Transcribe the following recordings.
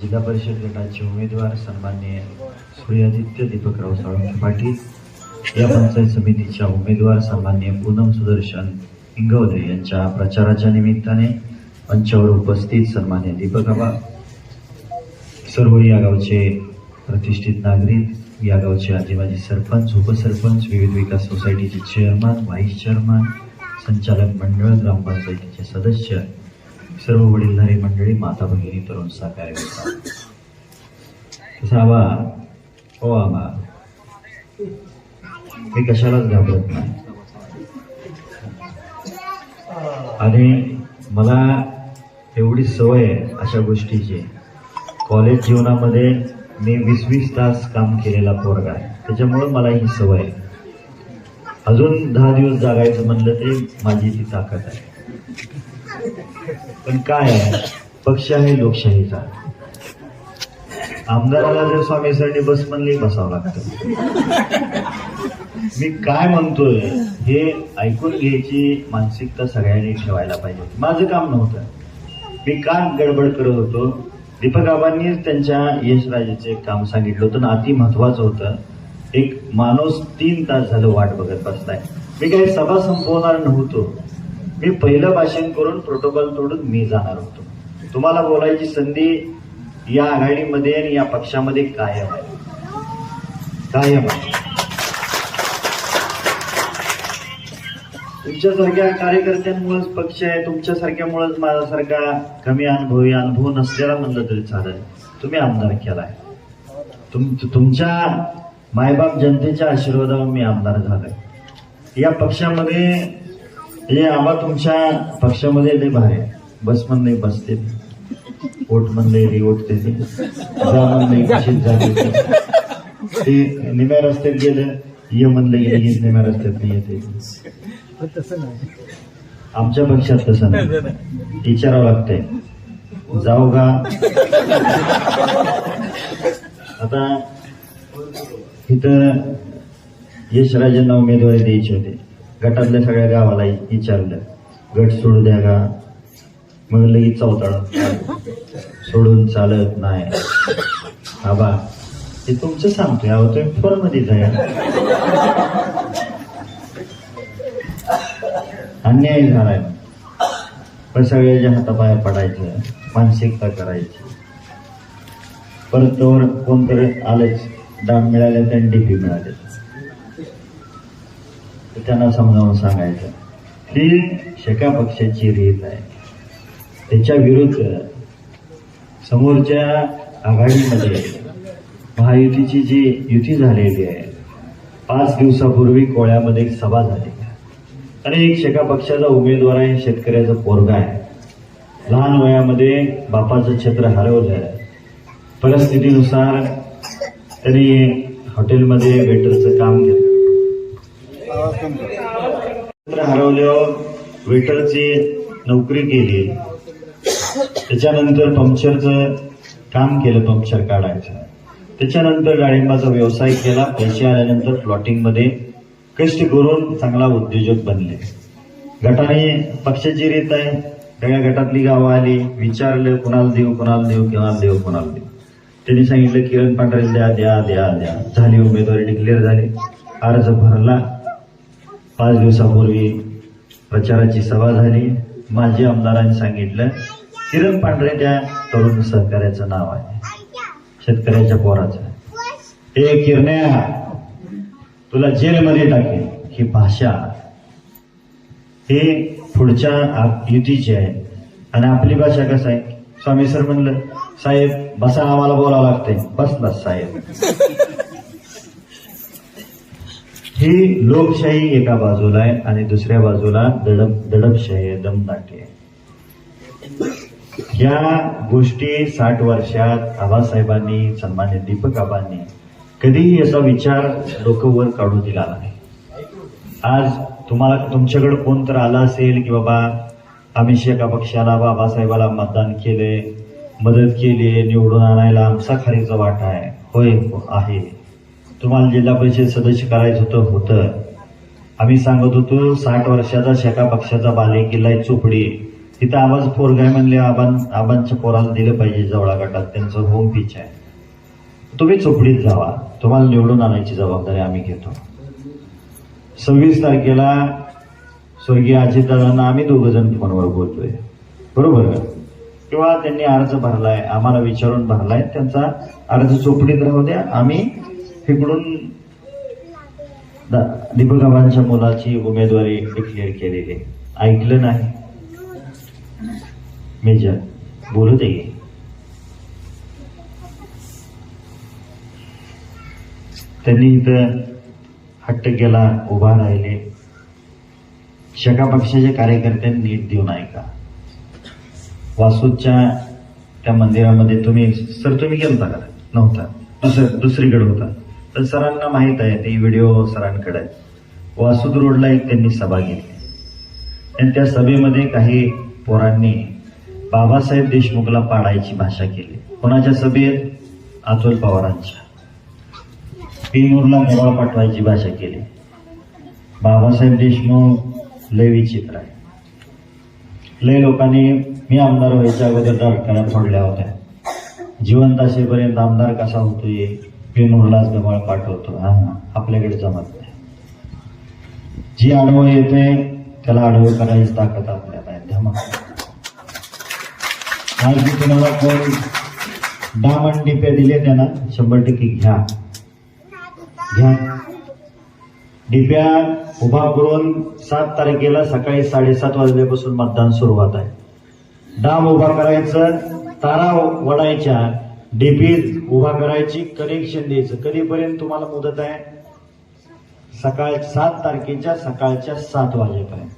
जिल्हा परिषद गटाचे उमेदवार सन्माननीय सूर्यादित्य दीपकराव साळुंखे पाटील या पंचायत समितीच्या उमेदवार सन्माननीय पूनम सुदर्शन इंगवले यांच्या प्रचाराच्या निमित्ताने मंचावर उपस्थित सन्मान्य दीपकबा सर्व या गावचे प्रतिष्ठित नागरिक या गावचे आदिवासी सरपंच उपसरपंच विविध विकास सोसायटीचे चेअरमन व्हाईस चेअरमन संचालक मंडळ ग्रामपंचायतीचे सदस्य सर्व वडीलधारी मंडळी माता भगिनी तरुण सहकार्य करतात आबा हो आबा. मी कशालाच घाबरत नाही. आणि मला एवढी सवय आहे अशा गोष्टीची. कॉलेज जीवनामध्ये मी वीस वीस तास काम केलेला पोरगा आहे. त्याच्यामुळं मला ही सवय आहे. अजून दहा दिवस जागायचं म्हणलं तरी माझी ती ताकद आहे. पण काय आहे? पक्ष आहे लोकशाहीचा आमदाराला जर स्वामी सरणी बस म्हणली बसावं लागतं. मी काय म्हणतोय हे ऐकून घ्यायची मानसिकता सगळ्यांनी ठेवायला पाहिजे माझं काम नव्हतं. मी का गडबड करत होतो? दीपक आबांनी त्यांच्या यशराजेचे काम सांगितलं होतं आणि अति महत्वाचं होतं. एक माणूस तीन तास झालं वाट बघत बसलाय. मी काही सभा संपवणार नव्हतो. मी पहिलं भाषण करून प्रोटोकॉल तोडून मी जाणार होतो. तुम्हाला बोलायची संधी या आघाडीमध्ये आणि या पक्षामध्ये कायम आहे. कायम आहे. तुमच्यासारख्या कार्यकर्त्यांमुळेच पक्ष आहे तुमच्यासारख्यामुळेच माझ्यासारखा कमी अनुभवी अनुभव नसलेला म्हणलं तरी चालेल. तुम्ही आमदार केलाय. तुम तुमच्या मायबाप जनतेच्या आशीर्वादावर मी आमदार झालोय. या पक्षामध्ये हे आबा तुमच्या पक्षामध्ये लय भारी आहे. बस म्हणले बसते ओट म्हणले रिओट ते. जा म्हणले कशीच जाते ते निम्या रस्त्यात गेलं ये म्हणलं गेलं की निम्या रस्त्यात नाही येते तसं नाही. आमच्या पक्षात तसं नाही. विचारावं लागतंय. जाऊ का? आता इथं यशराजांना उमेदवारी द्यायची होती. गटातल्या सगळ्या गावाला विचारलं गट सोडू द्या का? मग लगेच चौथाळ सोडून चालत नाही. आबा ते तुमचं सांगतोय. अहो तुम्ही फोनमध्ये जाया अन्याय झालाय. पण सगळ्याच्या हातापाया पडायचं. मानसिकता करायची. परत तोवर कोणतरी आलेच. दाम मिळाले त्यांनी डीपी मिळाले. तर त्यांना समजावून सांगायचं ही शेका पक्षाची रीत आहे. त्याच्या विरुद्ध समोरच्या आघाडीमध्ये महायुतीची जी युती झालेली आहे पाच दिवसापूर्वी कोळ्यामध्ये एक सभा झाली. आणि एक शेका पक्षाचा उमेदवार आहे शेतकऱ्याचा पोरगा आहे. लहान वयामध्ये बापाचं क्षेत्र हरवलं परिस्थितीनुसार त्यांनी हॉटेलमध्ये वेटरचं काम घेतलं. हरवल्यावर वेटरची नोकरी केली. त्याच्यानंतर पंक्चरचं काम केलं पंक्चर काढायचं. त्याच्यानंतर डाळिंबाचा व्यवसाय केला. पैसे आल्यानंतर प्लॉटिंगमध्ये कष्ट करून चांगला उद्योजक बनले. गटाने पक्षाची रीत आहे. सगळ्या गटातली गावं आली. विचारलं कुणाला देऊ कुणाला देऊ कुणाला देऊ कुणाला देऊ. त्यांनी सांगितलं किरण पांढरे द्या द्या द्या. द्या झाली उमेदवारी डिक्लेअर झाली. अर्ज भरला. पाच दिवसापूर्वी प्रचाराची सभा झाली. माजी आमदारांनी सांगितलं किरण पांढरे त्या तरुण सहकार्याचं नाव आहे. शेतकऱ्याच्या पोराचं. हे किरण्या तुला जेलमध्ये टाकेल ही भाषा हे पुढच्या युतीची आहे. आणि आपली भाषा कसं आहे? स्वामी सर म्हणलं साहेब बसा आम्हाला बोलावं लागतंय. बसला साहेब. ही लोकशाही एका बाजूला आहे आणि दुसऱ्या बाजूला दडप दडपशाही आहे दमदाटी आहे. या गोष्टी साठ वर्षात आबासाहेबांनी सन्मान्य दीपक आबांनी कधीही असा विचार डोकं काढून काढू दिला नाही. आज तुम्हाला तुमच्याकडे कोण तर आला असेल की बाबा आम्ही एका पक्षाला बाबासाहेबाला मतदान केले मदत केली निवडून आणायला आमचा खारीचा वाटा आहे. होय आहे. तुम्हाला जिल्हा परिषद सदस्य करायचं होतं होतं. आम्ही सांगत होतो साठ वर्षाचा शेका पक्षाचा बाले किल्ला आहे चोपडी. तिथं आवाज पोरगाय म्हणले आबां आबांच्या पोराला दिलं पाहिजे जवळा गटात त्यांचं होम पिच आहे. तुम्ही चोपडीत जावा. तुम्हाला निवडून आणायची जबाबदारी आम्ही घेतो. सव्वीस तारखेला स्वर्गीय अजितदादांना आम्ही दोघं जण फोनवर बोलतोय. बरोबर किंवा त्यांनी अर्ज भरलाय आम्हाला विचारून भरलाय त्यांचा अर्ज चोपडीत राहू द्या. आम्ही तिकडून दा- दीपकाबांच्या मुलाची उमेदवारी डिक्लेअर केलेली आहे. ऐकलं नाही? मेजर बोलू दे. त्यांनी इथं हट्ट केला उभा राहिले. शका पक्षाच्या कार्यकर्त्यांनी नीट देऊन ऐका. वासूच्या त्या मंदिरामध्ये तुम्ही सर तुम्ही गेलता का? नव्हता. दुसर दुसरीकडे होता. तर सरांना माहीत आहे ते व्हिडिओ सरांकडे वासुद रोडला एक त्यांनी सभा घेतली. आणि त्या सभेमध्ये काही पोरांनी बाबासाहेब देशमुखला पाडायची भाषा केली. कोणाच्या सभेत? अतुल पवारांच्या. पीनूरला मोबाळ पाठवायची भाषा केली. बाबासाहेब देशमुख लय विचित्र आहे. लय लोकांनी मी आमदार व्हायच्या अगोदर दरकाला फोडल्या होत्या. जिवंत असेपर्यंत आमदार कसा होतोय? पेनूरलाच गमाळ पाठवतो. हा आपल्याकडे जमत नाही जी आडवं येते त्याला आडवं करायची ताकद आपल्याला आहे. धमक आज मी तुम्हाला कोण डामन डिपे दिले त्यांना शंभर टक्के घ्या. घ्या. डिप्या उभा करून सात तारखेला सकाळी साडेसात वाजल्यापासून मतदान सुरुवात आहे. डाम उभा करायचं तारा वडायच्या डीपीज उभा करायची कनेक्शन द्यायचं. कधीपर्यंत तुम्हाला मुदत आहे? सकाळ सात तारखेच्या सकाळच्या सात वाजेपर्यंत.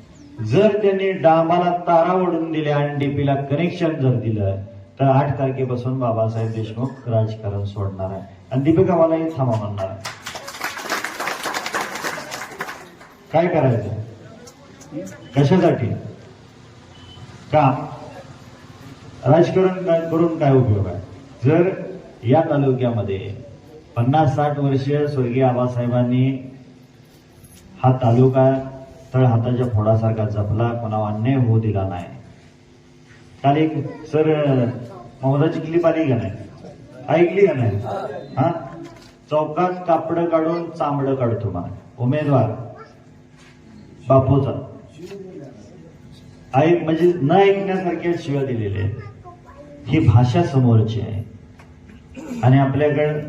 जर त्यांनी डामाला तारा ओढून दिल्या आणि डीपीला कनेक्शन जर दिलं तर आठ तारखेपासून बाबासाहेब देशमुख राजकारण सोडणार आहे. आणि दीपिका मलाही थांबा म्हणणार आहे. काय करायचं? कशासाठी? का? राजकारण करून काय उपयोग आहे? जर या तालुक्यामध्ये पन्नास साठ वर्ष स्वर्गीय आबासाहेबांनी हा तालुका तळ हाताच्या फोडासारखा जपला कोणाला अन्याय होऊ दिला नाही. काल एक सर महोदयाची क्लिप आली का नाही? ऐकली का नाही? हा? चौकात कापड काढून चांबड काढतो मला उमेदवार. बापूचा. ऐक म्हणजे न ऐकण्यासारख्या शिवाय दिलेले आहेत. ही भाषा समोरची आहे. आणि आपल्याकडं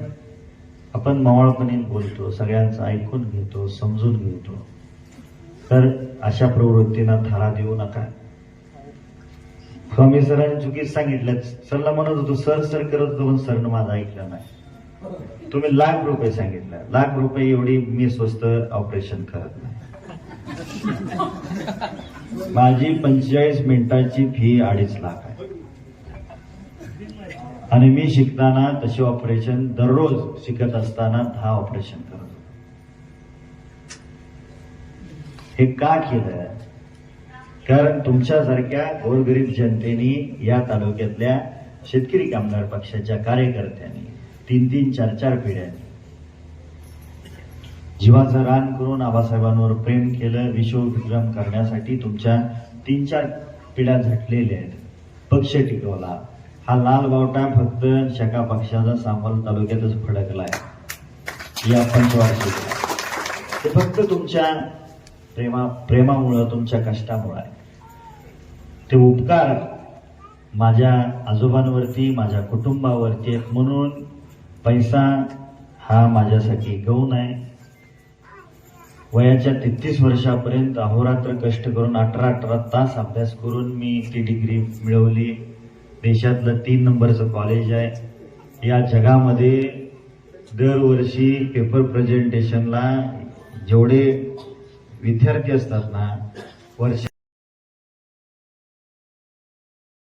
आपण मवाळपणे बोलतो सगळ्यांचं ऐकून घेतो समजून घेतो. तर अशा प्रवृत्तींना थारा देऊ नका. स्वामी सरांनी चुकीच सांगितलं. सरला म्हणत होतो सर सर करत होतो पण सरनं माझं ऐकलं नाही. तुम्ही लाख रुपये सांगितलं. लाख रुपये एवढी मी स्वस्त ऑपरेशन करत नाही. माझी पंचेचाळीस मिनिटाची फी अडीच लाख आहे. आणि मी शिकताना तसे ऑपरेशन दररोज शिकत असताना दहा ऑपरेशन करत. होतो हे का केलं कारण तुमच्यासारख्या गोरगरीब जनतेने या तालुक्यातल्या शेतकरी कामगार पक्षाच्या कार्यकर्त्यांनी तीन तीन चार चार पिढ्यांनी जीवाचं रान करून आबासाहेबांवर प्रेम केलं विश्वविक्रम करण्यासाठी तुमच्या तीन चार पिढ्या झटलेल्या आहेत. पक्ष टिकवला. हा लाल बावटा फक्त शका पक्षाचा सांबल तालुक्यातच फडकलाय या पंचवार्षिक ते फक्त तुमच्या प्रेमा प्रेमामुळं तुमच्या कष्टामुळं आहे. ते उपकार माझ्या आजोबांवरती माझ्या कुटुंबावरती आहेत म्हणून पैसा हा माझ्यासाठी गौण आहे. वयाच्या तेहतीस वर्षापर्यंत अहोरात्र कष्ट करून अठरा अठरा तास अभ्यास करून मी ती डिग्री मिळवली. देशातलं तीन नंबरचं कॉलेज आहे. या जगामध्ये दरवर्षी पेपर प्रेझेंटेशनला जेवढे विद्यार्थी असतात ना वर्ष